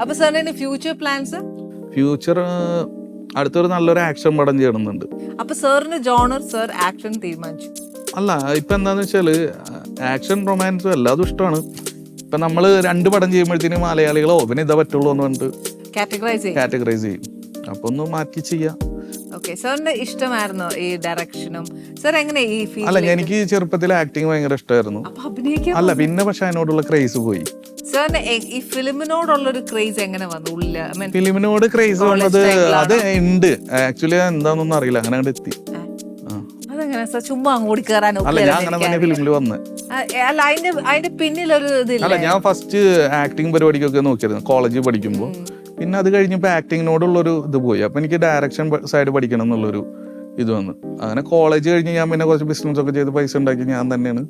അപ്പൊ സാറിന് future plans future അടുത്തൊരു നല്ലൊരു ആക്ഷൻ പടം ചെയ്യണമെന്നുണ്ട് അപ്പൊ സാറിന് ജോണർ സാർ ആക്ഷൻ തീരുമാനിച്ചു. അല്ല ഇപ്പൊ എന്താന്ന് വെച്ചാൽ ആക്ഷൻ റൊമാൻസും എല്ലാതും ഇഷ്ടമാണ്. ഇപ്പൊ നമ്മൾ രണ്ട് പടം ചെയ്യുമ്പോഴത്തേനും മലയാളികളോ പിന്നെ ഇതാ പറ്റുള്ളൂ എന്ന് പറഞ്ഞിട്ട് കാറ്റഗറൈസ് ചെയ്യും. കാറ്റഗറൈസ് ചെയ്യും. അപ്പൊ ഒന്ന് മാറ്റി ചെയ്യാം. ഓക്കെ സാറിന്റെ ഇഷ്ടമായിരുന്നു ഈ ഡയറക്ഷനും സാർ എങ്ങനെ ഈ അല്ല ഫീൽഡ് എനിക്ക് ചെറുപ്പത്തിൽ ആക്ടിങ് ഭയങ്കര ഇഷ്ടമായിരുന്നു. അപ്പൊ അഭിനയിക്കാൻ അല്ല പിന്നെ പക്ഷെ അതിനോടുള്ള ക്രേസ് പോയി. സാറിന് ഈ ഫിലിമിനോടുള്ള ഒരു ക്രേസ് എങ്ങനെ വന്നു? ഉള്ളിൽ ഫിലിമിനോട് ക്രേസ് വന്നത് അത് ഉണ്ട്. ആക്ച്വലി എന്താണെന്നൊന്നും അറിയില്ല. അങ്ങനെ അങ്ങോട്ട് എത്തി. അതെങ്ങനെ സാർ? ചുമ്മാ അങ്ങോട്ട് കയറാൻ അല്ല ഞാൻ അങ്ങനെ തന്നെ ഫിലിമിൽ വന്ന്. അല്ല അതിന്റെ അതിന്റെ പിന്നിലൊരു അല്ല ഞാൻ ഫസ്റ്റ് ആക്ടിങ് പരിപാടിക്കൊക്കെ നോക്കിയായിരുന്നു കോളേജിൽ പഠിക്കുമ്പോൾ പിന്നെ അത് കഴിഞ്ഞപ്പോൾ ആക്ടിങ്ങിനോടുള്ളൊരു ഇത് പോയി. അപ്പൊ എനിക്ക് ഡയറക്ഷൻ സൈഡ് പഠിക്കണം എന്നുള്ളൊരു ഇത് വന്നു. അങ്ങനെ കോളേജ് കഴിഞ്ഞ് ഞാൻ പിന്നെ കുറച്ച് ബിസിനസ് ഒക്കെ ചെയ്ത് പൈസ ഉണ്ടാക്കി ഞാൻ തന്നെയാണ്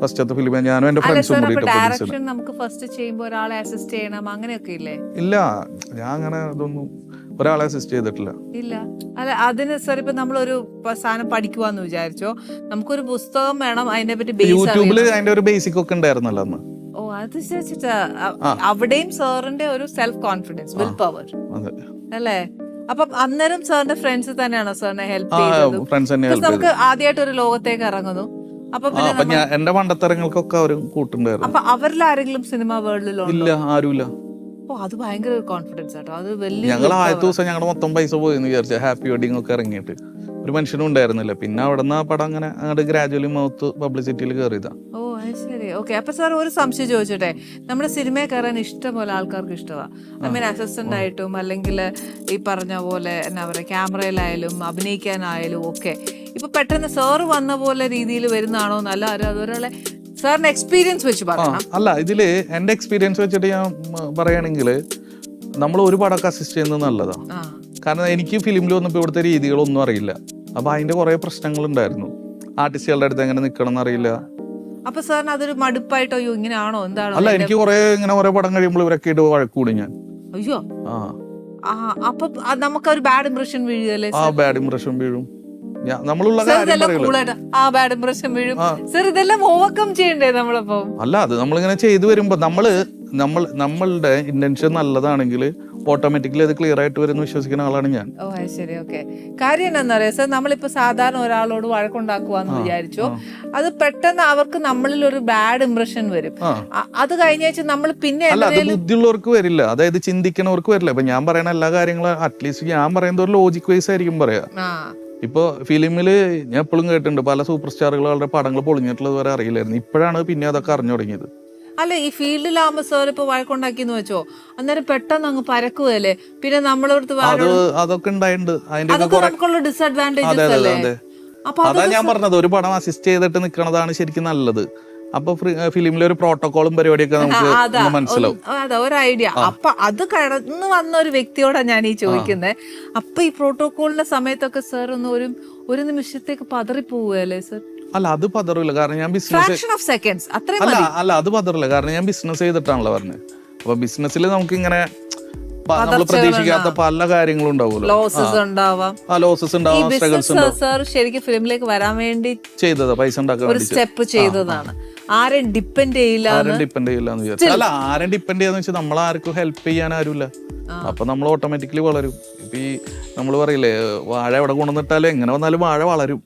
ഫസ്റ്റത്തെ ഫിലിം ഞാനും എന്റെ ഫ്രണ്ട്സും ഡയറക്ഷൻ നമുക്ക് ഫസ്റ്റ് ചെയ്യുമ്പോൾ ഒരാളെ അസിസ്റ്റ് ചെയ്യണം അങ്ങനെയൊക്കെ ഇല്ലേ? ഇല്ല ഞാൻ അങ്ങനെ ഇതൊന്നും ഒരാളെ അസിസ്റ്റ് ചെയ്തിട്ടില്ല. ഇല്ല. അല്ല അതിന് സാർ ഇപ്പൊ നമ്മളൊരു സാധനം പഠിക്കുവാന്ന് വിചാരിച്ചോ നമുക്കൊരു പുസ്തകം വേണം അതിനെ പറ്റി യൂട്യൂബിൽ അതിന്റെ ഒരു ബേസിക് ഒക്കെ ഉണ്ടായിരുന്നല്ലോ അന്ന്. ഓ അത്. അവിടെയും സാറിന്റെ ഒരു സെൽഫ് കോൺഫിഡൻസ് വിൽ പവർ അല്ലേ? അപ്പം അന്നേരം സാറിന്റെ ഫ്രണ്ട്സ് തന്നെയാണോ സാറിനെ ഹെൽപ്പ് ചെയ്തത്? നമുക്ക് ആദ്യമായിട്ട് ഒരു ലോകത്തേക്ക് ഇറങ്ങുന്നു. അപ്പൊ ഞാൻ എന്റെ മണ്ടത്തരങ്ങൾക്കൊക്കെ അവരും കൂട്ടുണ്ടായിരുന്നു അപ്പൊ അവരിൽ ആരെങ്കിലും സിനിമ വേൾഡിലോ ഇല്ല ആരുമില്ല. അത് ഭയങ്കര കോൺഫിഡൻസ് ആട്ടോ. അത് വലിയ ഞങ്ങൾ ആദ്യത്തെ ദിവസം ഞങ്ങളുടെ മൊത്തം പൈസ പോയി എന്ന് വിചാരിച്ചു ഹാപ്പി വെഡിങ് ഒക്കെ ഇറങ്ങിയിട്ട്. ഒരു മനുഷ്യനും ഉണ്ടായിരുന്നില്ല. പിന്നെ അവിടെ നിന്ന് ആ പടം അങ്ങനെ അങ്ങോട്ട് ഗ്രാജുവലി മൗത്ത് പബ്ലിസിറ്റിയിൽ കയറിയതാ ഓ ശരി. ഓക്കെ അപ്പൊ സാർ ഒരു സംശയം ചോദിച്ചോട്ടെ? നമ്മുടെ സിനിമയെ കയറാൻ ഇഷ്ടം പോലെ ആൾക്കാർക്ക് ഇഷ്ടമാണ് ഐ മീൻ അസിസ്റ്റന്റ് ആയിട്ടും അല്ലെങ്കിൽ ഈ പറഞ്ഞ പോലെ എന്നാ പറയാ ക്യാമറയിലായാലും അഭിനയിക്കാനായാലും ഒക്കെ. ഇപ്പൊ പെട്ടെന്ന് സാറ് വന്ന പോലെ രീതിയിൽ വരുന്നതാണോ എന്നല്ല അതൊരാളെ സാറിന് എക്സ്പീരിയൻസ് വെച്ച് പറയണം. അല്ല ഇതിൽ എന്റെ എക്സ്പീരിയൻസ് വെച്ചിട്ട് ഞാൻ പറയുകയാണെങ്കിൽ നമ്മൾ ഒരു പടമൊക്കെ അസിസ്റ്റ് ചെയ്യുന്നത് നല്ലതാ. കാരണം എനിക്ക് ഫിലിമിൽ വന്നപ്പോൾ ഇവിടുത്തെ രീതികളൊന്നും അറിയില്ല. അപ്പൊ അതിന്റെ കുറെ പ്രശ്നങ്ങൾ ഉണ്ടായിരുന്നു ആർട്ടിസ്റ്റുകളുടെ അടുത്ത് എങ്ങനെ നിൽക്കണം എന്നറിയില്ല അപ്പൊ സാറിന് അതൊരു മടുപ്പായിട്ടോ അയ്യോ ഇങ്ങനെയാണോ എന്താണോ അല്ല എനിക്ക് കുറെ ഇങ്ങനെ കുറെ പടം കഴിയുമ്പോൾ ഇവരൊക്കെ ഇട്ട് വഴക്കൂടി ഞാൻ. അയ്യോ. ആ. അപ്പൊ നമുക്ക് നമുക്കൊരു ബാഡ് ഇംപ്രഷൻ വീഴുകയല്ലേ ആ ബാഡ് ഇംപ്രഷൻ വീഴും. നമ്മളുള്ള അല്ല അത് നമ്മളിങ്ങനെ ചെയ്തു വരുമ്പോ നമ്മൾ നമ്മൾ നമ്മളുടെ ഇന്റൻഷൻ നല്ലതാണെങ്കിൽ ഓട്ടോമാറ്റിക്കലി അത് ക്ലിയർ ആയിട്ട് വരുന്ന വിശ്വസിക്കുന്ന ആളാണ് ഞാൻ. ഓ ശരി ഓക്കെ കാര്യം എന്താണെന്നറിയാം സാർ നമ്മളിപ്പോ സാധാരണ ഒരാളോട് വഴക്കുണ്ടാക്കുവാന്ന് വിചാരിച്ചു. അത് പെട്ടെന്ന് അവർക്ക് നമ്മളിൽ ഒരു ബാഡ് ഇംപ്രഷൻ വരും അത് കഴിഞ്ഞ നമ്മൾ പിന്നെ ബുദ്ധിയുള്ളവർക്ക് വരില്ല. അതായത് ചിന്തിക്കണവർക്ക് വരില്ല. ഇപ്പൊ ഞാൻ പറയുന്ന എല്ലാ കാര്യങ്ങളും അറ്റ്ലീസ്റ്റ് ഞാൻ പറയുന്ന ഒരു ലോജിക് വൈസ് ആയിരിക്കും പറയാ. ആ ഇപ്പൊ ഫിലിമിൽ ഞാൻ എപ്പോഴും കേട്ടിട്ടുണ്ട് പല സൂപ്പർ സ്റ്റാറുകളുടെ പടങ്ങൾ പൊളിഞ്ഞിട്ടുള്ളത് വരെ അറിയില്ലായിരുന്നു. ഇപ്പോഴാണ് പിന്നെ അതൊക്കെ അറിഞ്ഞു തുടങ്ങിയത്. അല്ല ഈ ഫീൽഡിലാകുമ്പോ സാർ ഇപ്പൊ വഴക്കുണ്ടാക്കിന്ന് വെച്ചോ? അന്നേരം പെട്ടെന്ന് അങ്ങ് പരക്കുവല്ലേ പിന്നെ നമ്മളടുത്ത് അത് അതൊക്കെ ഉണ്ടായിട്ടുണ്ട്. അതൊക്കെ നമുക്കുള്ള ഡിസഡ്വാന്റേജസ് അല്ലേ? അപ്പൊ അതാ ഞാൻ പറഞ്ഞത്. ഒരു പടം അസിസ്റ്റ് ചെയ്തിട്ട് നിൽക്കുന്നതാണ് ശരിക്കും നല്ലത്. അപ്പൊ ഫിലിമിലെ ഒരു പ്രോട്ടോകോളും പരിപാടിയൊക്കെ നമുക്ക് മനസ്സിലാവും. അതെ ഒരു ഐഡിയ അപ്പൊ അത് കടന്നു വന്ന ഒരു വ്യക്തിയോടാണ് ഞാൻ ഈ ചോദിക്കുന്നത് അപ്പൊ ഈ പ്രോട്ടോകോളിന്റെ സമയത്തൊക്കെ സാർ ഒന്ന് ഒരു ഒരു നിമിഷത്തേക്ക് പതറിപ്പോവുകയല്ലേ സർ? അല്ല അത് പതറില്ല. കാരണം ഞാൻ ബിസിനസ് അല്ല അല്ല അത് പതറില്ല. കാരണം ഞാൻ ബിസിനസ് ചെയ്തിട്ടാണല്ലോ പറഞ്ഞത് അപ്പൊ ബിസിനസ്സിൽ നമുക്ക് ഇങ്ങനെ നമ്മൾ പ്രതീക്ഷിക്കാത്ത പല കാര്യങ്ങളും ഉണ്ടാവുമല്ലോ. ലോസസ് ഉണ്ടാവാം. ആ ലോസസ് ഈ ഉണ്ടാവും സ്ട്രഗിൾസ് ഉണ്ടാവും. ശരിക്കും ഫിലിമിലേക്ക് വരാൻ വേണ്ടി ചെയ്തത് പൈസ ഉണ്ടാക്കാൻ ഒരു സ്റ്റെപ്പ് ചെയ്തതാണ്. ആരും ഡിപ്പെൻഡ് ചെയ്യില്ല ആരും ഡിപ്പെൻഡ് ചെയ്യില്ല എന്ന് വിചാരിച്ചു അല്ല ആരും ഡിപ്പെൻഡ് ചെയ്യാന്ന് വെച്ചാൽ നമ്മൾ ആർക്കും ഹെൽപ്പ് ചെയ്യാൻ ആരുമില്ല. അപ്പൊ നമ്മൾ ഓട്ടോമാറ്റിക്കലി വളരും. ഇപ്പൊ ഈ നമ്മൾ പറയില്ലേ വാഴ എവിടെ കൊണ്ടുവന്നിട്ടാലും എങ്ങനെ വന്നാലും വാഴ വളരും.